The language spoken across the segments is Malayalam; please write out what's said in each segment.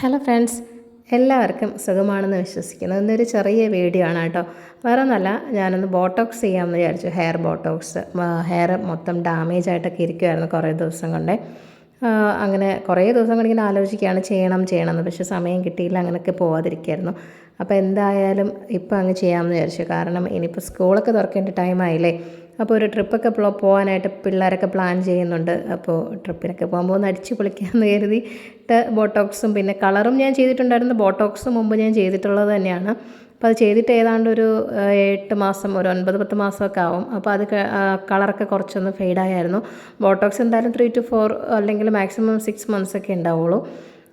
ഹലോ ഫ്രണ്ട്സ് എല്ലാവർക്കും സുഖമാണെന്ന് വിശ്വസിക്കുന്നു. ഇന്നൊരു ചെറിയ വീഡിയോ ആണ് കേട്ടോ. വേറെ ഒന്നല്ല ഞാനൊന്ന് ബോട്ടോക്സ് ചെയ്യാമെന്ന് വിചാരിച്ചു. ഹെയർ ബോട്ടോക്സ് ഹെയർ മൊത്തം ഡാമേജ് ആയിട്ടൊക്കെ ഇരിക്കുമായിരുന്നു കുറേ ദിവസം കൊണ്ട്. അങ്ങനെ കുറേ ദിവസം കൊണ്ട് ഇങ്ങനെ ആലോചിക്കുകയാണ് ചെയ്യണം ചെയ്യണം എന്ന് പക്ഷേ സമയം കിട്ടിയില്ല അങ്ങനെയൊക്കെ പോവാതിരിക്കുമായിരുന്നു അപ്പോൾ എന്തായാലും ഇപ്പോൾ അങ്ങ് ചെയ്യാമെന്ന് വിചാരിച്ചു. കാരണം ഇനിയിപ്പോൾ സ്കൂളൊക്കെ തുറക്കേണ്ട ടൈമായില്ലേ അപ്പോൾ ഒരു ട്രിപ്പൊക്കെ പോകാനായിട്ട് പിള്ളേരൊക്കെ പ്ലാൻ ചെയ്യുന്നുണ്ട്. അപ്പോൾ ട്രിപ്പിനൊക്കെ പോകുമ്പോൾ ഒന്ന് അടിച്ച് പൊളിക്കാമെന്ന് കരുതിയിട്ട് ബോട്ടോക്സും പിന്നെ കളറും ഞാൻ ചെയ്തിട്ടുണ്ടായിരുന്നു. ബോട്ടോക്സ് മുമ്പ് ഞാൻ ചെയ്തിട്ടുള്ളത് തന്നെയാണ്. അപ്പോൾ അത് ചെയ്തിട്ട് ഏതാണ്ട് ഒരു എട്ട് മാസം ഒരു ഒൻപത് പത്ത് മാസമൊക്കെ ആവും. അപ്പോൾ അത് കളറൊക്കെ കുറച്ചൊന്ന് ഫെയ്ഡായിരുന്നു ബോട്ടോക്സ് എന്തായാലും ത്രീ ടു ഫോർ അല്ലെങ്കിൽ മാക്സിമം സിക്സ് മന്ത്സ് ഒക്കെ ഉണ്ടാവുള്ളൂ.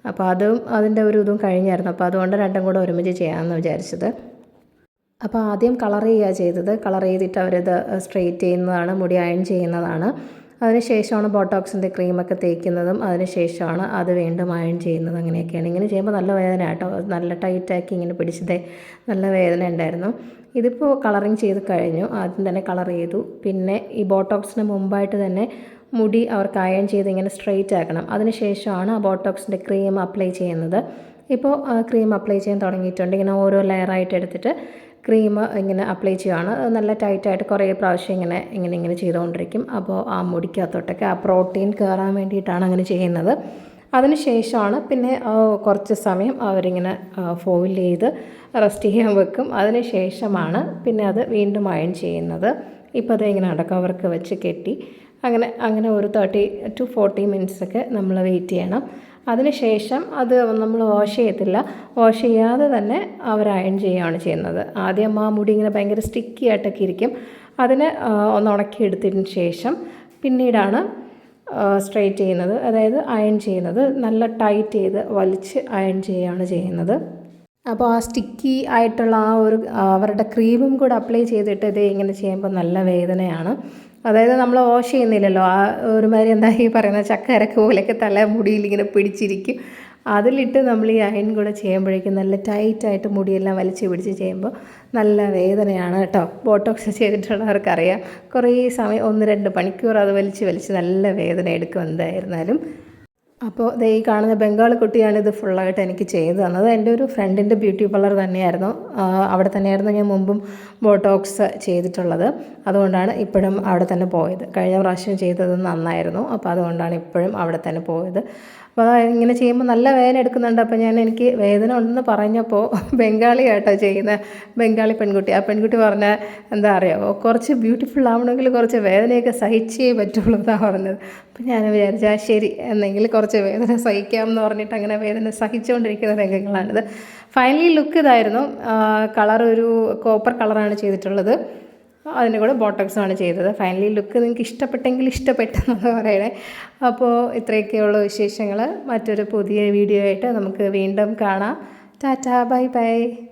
അപ്പോൾ അതും അതിന്റെ ഒരു ഇതും കഴിഞ്ഞായിരുന്നു. അപ്പോൾ അതുകൊണ്ട് രണ്ടും കൂടെ ഒരുമിച്ച് ചെയ്യാമെന്ന് വിചാരിച്ചത്. അപ്പോൾ ആദ്യം കളർ ചെയ്യുക ചെയ്തത്. കളർ ചെയ്തിട്ട് അവരത് സ്ട്രെയിറ്റ് ചെയ്യുന്നതാണ് മുടി അയൺ ചെയ്യുന്നതാണ്. അതിനുശേഷമാണ് ബോട്ടോക്സിന്റെ ക്രീമൊക്കെ തേക്കുന്നതും അതിനുശേഷമാണ് അത് വീണ്ടും അയൺ ചെയ്യുന്നത് അങ്ങനെയൊക്കെയാണ്. ഇങ്ങനെ ചെയ്യുമ്പോൾ നല്ല വേദന കേട്ടോ. നല്ല ടൈറ്റാക്കി ഇങ്ങനെ പിടിച്ചതേ നല്ല വേദന ഉണ്ടായിരുന്നു. ഇതിപ്പോൾ കളറിങ് ചെയ്ത് കഴിഞ്ഞു. ആദ്യം തന്നെ കളർ ചെയ്തു. പിന്നെ ഈ ബോട്ടോക്സിന് മുമ്പായിട്ട് തന്നെ മുടി അവർക്ക് അയൺ ചെയ്ത് ഇങ്ങനെ സ്ട്രെയിറ്റ് ആക്കണം. അതിനുശേഷമാണ് ആ ബോട്ടോക്സിന്റെ ക്രീം അപ്ലൈ ചെയ്യുന്നത്. ഇപ്പോൾ ക്രീം അപ്ലൈ ചെയ്യാൻ തുടങ്ങിയിട്ടുണ്ട്. ഇങ്ങനെ ഓരോ ലെയറായിട്ട് എടുത്തിട്ട് ക്രീം ഇങ്ങനെ അപ്ലൈ ചെയ്യുകയാണ് നല്ല ടൈറ്റായിട്ട് കുറേ പ്രാവശ്യം ഇങ്ങനെ ഇങ്ങനെ ഇങ്ങനെ ചെയ്തുകൊണ്ടിരിക്കും. അപ്പോൾ ആ മുടിക്കകത്തോട്ടൊക്കെ ആ പ്രോട്ടീൻ കയറാൻ വേണ്ടിയിട്ടാണ് അങ്ങനെ ചെയ്യുന്നത്. അതിനുശേഷമാണ് പിന്നെ കുറച്ച് സമയം അവരിങ്ങനെ ഫോയിൽ ചെയ്ത് റെസ്റ്റ് ചെയ്യാൻ വെക്കും. അതിനുശേഷമാണ് പിന്നെ അത് വീണ്ടും അയൺ ചെയ്യുന്നത്. ഇപ്പോൾ അത് ഇങ്ങനെ അടക്കവർക്ക് വെച്ച് കെട്ടി. അങ്ങനെ അങ്ങനെ ഒരു തേർട്ടി ടു ഫോർട്ടി മിനിറ്റ്സൊക്കെ നമ്മൾ വെയിറ്റ് ചെയ്യണം. അതിനുശേഷം അത് നമ്മൾ വാഷ് ചെയ്യത്തില്ല. വാഷ് ചെയ്യാതെ തന്നെ അവർ അയൺ ചെയ്യുകയാണ് ചെയ്യുന്നത്. ആദ്യം ആ മുടി ഇങ്ങനെ ഭയങ്കര സ്റ്റിക്കി ആയിട്ടൊക്കെ ഇരിക്കും. അതിന് ഒന്ന് ഉണക്കിയെടുത്തതിന് ശേഷം പിന്നീടാണ് സ്ട്രെയിറ്റ് ചെയ്യുന്നത്. അതായത് അയൺ ചെയ്യുന്നത്. നല്ല ടൈറ്റ് ചെയ്ത് വലിച്ച് അയൺ ചെയ്യുകയാണ് ചെയ്യുന്നത്. അപ്പോൾ ആ സ്റ്റിക്കി ആയിട്ടുള്ള ആ ഒരു അവരുടെ ക്രീമും കൂടെ അപ്ലൈ ചെയ്തിട്ട് ഇത് ഇങ്ങനെ ചെയ്യുമ്പോൾ നല്ല വേദനയാണ്. അതായത് നമ്മൾ വാഷ് ചെയ്യുന്നില്ലല്ലോ. ആ ഒരുമാതിരി എന്താ ഈ പറയുന്ന ചക്കരക്ക് പോലെയൊക്കെ തല മുടിയിൽ ഇങ്ങനെ പിടിച്ചിരിക്കും. അതിലിട്ട് നമ്മൾ ഈ അയൺ കൂടെ ചെയ്യുമ്പോഴേക്കും നല്ല ടൈറ്റായിട്ട് മുടിയെല്ലാം വലിച്ചു പിടിച്ച് ചെയ്യുമ്പോൾ നല്ല വേദനയാണ് കേട്ടോ. ബോട്ടോക്സ് ചെയ്തിട്ടുള്ളവർക്കറിയാം. കുറേ സമയം ഒന്ന് രണ്ട് മണിക്കൂർ അത് വലിച്ച് വലിച്ച് നല്ല വേദന എടുക്കും എന്തായിരുന്നാലും. അപ്പോൾ ദേ ഈ കാണുന്ന ബംഗാൾ കുട്ടിയാണ് ഇത് ഫുള്ളായിട്ട് എനിക്ക് ചെയ്തു തന്നത്. എന്റെ ഒരു ഫ്രണ്ടിന്റെ ബ്യൂട്ടി പാർലർ തന്നെയായിരുന്നു. അവിടെ തന്നെയായിരുന്നു ഞാൻ മുമ്പും ബോട്ടോക്സ് ചെയ്തിട്ടുള്ളത്. അതുകൊണ്ടാണ് ഇപ്പോഴും അവിടെ തന്നെ പോയത്. കഴിഞ്ഞ പ്രാവശ്യം ചെയ്തത് നന്നായിരുന്നു. അപ്പോൾ അതുകൊണ്ടാണ് ഇപ്പോഴും അവിടെ തന്നെ പോയത്. അപ്പോൾ ഇങ്ങനെ ചെയ്യുമ്പോൾ നല്ല വേദന എടുക്കുന്നുണ്ട്. അപ്പോൾ ഞാൻ എനിക്ക് വേദന ഉണ്ടെന്ന് പറഞ്ഞപ്പോൾ ബംഗാളി കേട്ടോ ചെയ്യുന്ന. ബംഗാളി പെൺകുട്ടി. ആ പെൺകുട്ടി പറഞ്ഞാൽ എന്താ അറിയാമോ കുറച്ച് ബ്യൂട്ടിഫുൾ ആവണമെങ്കിൽ കുറച്ച് വേദനയൊക്കെ സഹിച്ചേ പറ്റുള്ളൂ എന്നാണ് പറഞ്ഞത്. അപ്പോൾ ഞാൻ വിചാരിച്ചാൽ ശരി എന്നെങ്കിൽ കുറച്ച് വേദന സഹിക്കാം എന്ന് പറഞ്ഞിട്ട് അങ്ങനെ വേദന സഹിച്ചുകൊണ്ടിരിക്കുന്ന രംഗങ്ങളാണിത്. ഫൈനലി ലുക്ക് ഇതായിരുന്നു. കളർ ഒരു കോപ്പർ കളറാണ് ചെയ്തിട്ടുള്ളത്. അതിന്റെ കൂടെ ബോട്ടക്സും ആണ് ചെയ്തത്. ഫൈനലി ലുക്ക് നിങ്ങൾക്ക് ഇഷ്ടപ്പെട്ടെങ്കിൽ ഇഷ്ടപ്പെട്ടെന്ന് പറയണേ. അപ്പോൾ ഇത്രയൊക്കെയുള്ള വിശേഷങ്ങൾ മറ്റൊരു പുതിയ വീഡിയോ ആയിട്ട് നമുക്ക് വീണ്ടും കാണാം. Tata bye bye